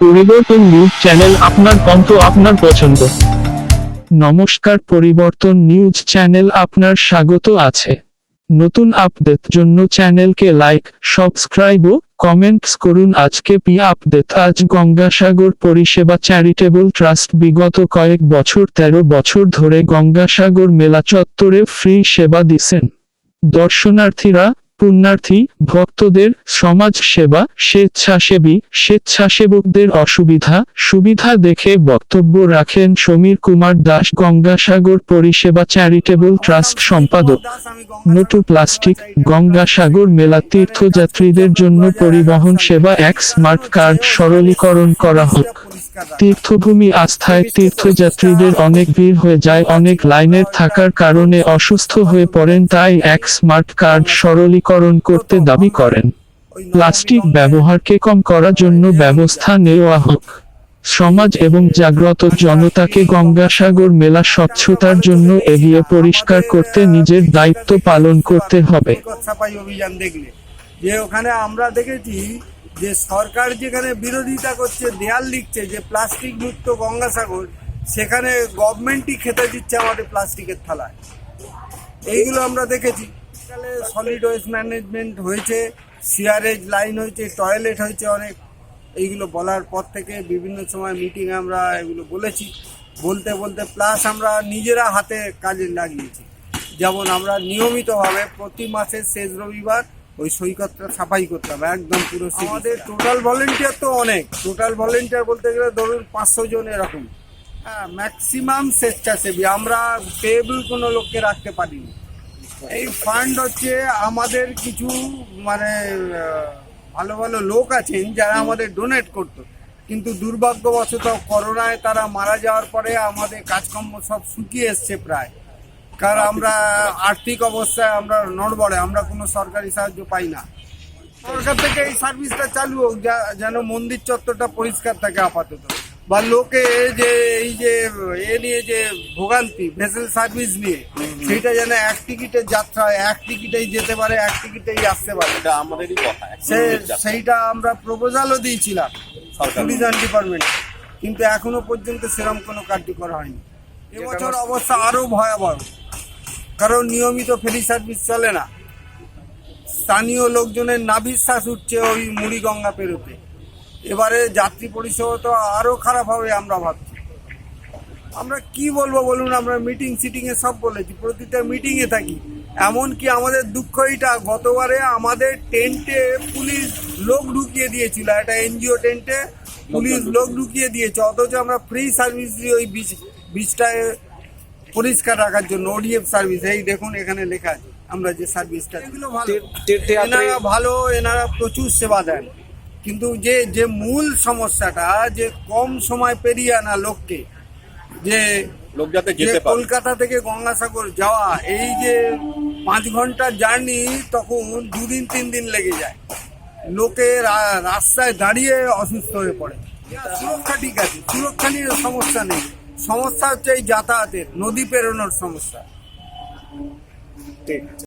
পরিবর্তন news channel আপনার কণ্ঠ আপনার পছন্দ। নমস্কার, পরিবর্তন নিউজ চ্যানেল আপনার স্বাগত আছে। নতুন আপডেট জন্য চ্যানেলকে লাইক, সাবস্ক্রাইব ও কমেন্টস করুন। আজকে পি আপডেট, আজ গঙ্গাসাগর পরিষেবা চ্যারিটেবল ট্রাস্ট বিগত কয়েক বছর, তেরো বছর ধরে গঙ্গাসাগর মেলা চত্বরে ফ্রি সেবা দিছেন দর্শনার্থীরা পুণ্যার্থী, ভক্তদের সমাজ সেবা স্বেচ্ছাসেবী, স্বেচ্ছাসেবকদের অসুবিধা, সুবিধা দেখে বক্তব্য রাখেন সমীর কুমার দাস, গঙ্গাসাগর পরিষেবা চ্যারিটেবল ট্রাস্ট সম্পাদক। নোটু প্লাস্টিক, গঙ্গাসাগর মেলা তীর্থযাত্রীদের জন্য পরিবহন সেবা, এক স্মার্ট কার্ড সরলীকরণ করা হোক। তীর্থভূমি আস্থায় তীর্থযাত্রীদের অনেক ভিড় হয়ে যায়, অনেক লাইনের থাকার কারণে অসুস্থ হয়ে পড়েন, তাই এক স্মার্ট কার্ড সরলীকরণ করতে দাবি করেন প্লাস্টিক ব্যবহারকে কম করার জন্য ব্যবস্থা নেওয়া হোক সমাজ এবং জাগ্রত জনতাকে গঙ্গাসাগর মেলা স্বচ্ছতার জন্য এগিয়ে পরিষ্কার করতে নিজের দায়িত্ব পালন করতে হবে অভিযান দেখলে যে ওখানে আমরা দেখেছি যে সরকার যেখানে বিরোধিতা করছে দেয়াল লিখছে যে প্লাস্টিক মুক্ত গঙ্গাসাগর সেখানে গভর্নমেন্টই খেতে দিচ্ছে আমাদের প্লাস্টিকের থালায় এইগুলো আমরা দেখেছি সলিড ওয়েস্ট ম্যানেজমেন্ট হয়েছে সিয়ারেজ লাইন হয়েছে টয়লেট হয়েছে অনেক। এইগুলো বলার পর থেকে বিভিন্ন সময় মিটিং আমরা এগুলো বলেছি। বলতে বলতে প্লাস আমরা নিজেরা হাতে কাজে লাগিয়েছি। যেমন আমরা নিয়মিতভাবে প্রতি মাসের শেষ রবিবার ওই সৈকতটা সাফাই করতে হবে একদম পুরো আমাদের টোটাল ভলেন্টিয়ার তো অনেক। টোটাল ভলেন্টিয়ার বলতে গেলে ধরুন পাঁচশো জন এরকম। হ্যাঁ ম্যাক্সিমাম স্বেচ্ছাসেবী। আমরা পেয়েবল কোনো লোককে রাখতে পারিনি। এই ফান্ড হচ্ছে আমাদের কিছু মানে ভালো ভালো লোক আছেন যারা আমাদের ডোনেট করতো। কিন্তু দুর্ভাগ্যবশত করোনায় তারা মারা যাওয়ার পরে আমাদের কাজকর্ম সব শুকিয়ে এসছে প্রায়। কারণ আমরা আর্থিক অবস্থায় আমরা নড়বড়ে, আমরা কোনো সরকারি সাহায্য পাই না। সরকার থেকে এই সার্ভিসটা চালু হোক যেন মন্দির চত্বরটা পরিষ্কার থাকে আপাতত। বা লোকে যে এই যে এ নিয়ে যে ভোগান্তি ভেসেল সার্ভিস নিয়ে সেইটা যেন এক টিকিটের যাত্রা হয়, এক টিকিটেই যেতে পারে এক টিকিটেই আসতে পারে। এটা আমাদেরই কথা সেইটা আমরা প্রপোজালও দিয়েছিলাম। ট্যুরিজম ডিপার্টমেন্ট কিন্তু এখনও পর্যন্ত সেরকম কোনো কার্যকর হয়নি। এবছর অবস্থা আরও ভয়াবহ। কারণ নিয়মিত ফেরি সার্ভিস চলে না। স্থানীয় লোকজনের নাভিশ্বাস উঠছে ওই মুড়িগঙ্গা পেরোতে। এবারে যাত্রী পরিষেবা তো আরও খারাপ হবে আমরা ভাবছি। আমরা কি বলব বলুন আমরা মিটিং সিটিং এ সব বলেছি প্রতিটা মিটিং এ থাকি। এমনকি আমাদের দুঃখ এটা গতবারে আমাদের টেন্টে পুলিশ লোক ঢুকিয়ে দিয়েছিল একটা এনজিও টেন্টে পুলিশ লোক ঢুকিয়ে দিয়েছে অথচ আমরা ফ্রি সার্ভিস দিই ওই বিচ বিচটায় পরিষ্কার রাখার জন্য ওডিএফ সার্ভিস এই দেখুন এখানে লেখা আছে আমরা যে সার্ভিসটা এগুলো ভালো এনারা ভালো এনারা প্রচুর সেবা দেন। কিন্তু যে যে মূল সমস্যাটা যে কম সময় পেরিয়ে আনা লোককে যে লোক যাতে যে যেতে পারে। কলকাতা থেকে গঙ্গাসাগর যাওয়া এই যে পাঁচ ঘণ্টার জার্নি তখন দুদিন তিন দিন লেগে যায়। লোকে রা- রাস্তায় দাঁড়িয়ে অসুস্থ হয়ে পড়ে। সুরক্ষা ঠিক আছে সুরক্ষা নিয়ে সমস্যা নেই। সমস্যা হচ্ছে এই যাতায়াতের নদী পেরোনোর সমস্যা। ঠিক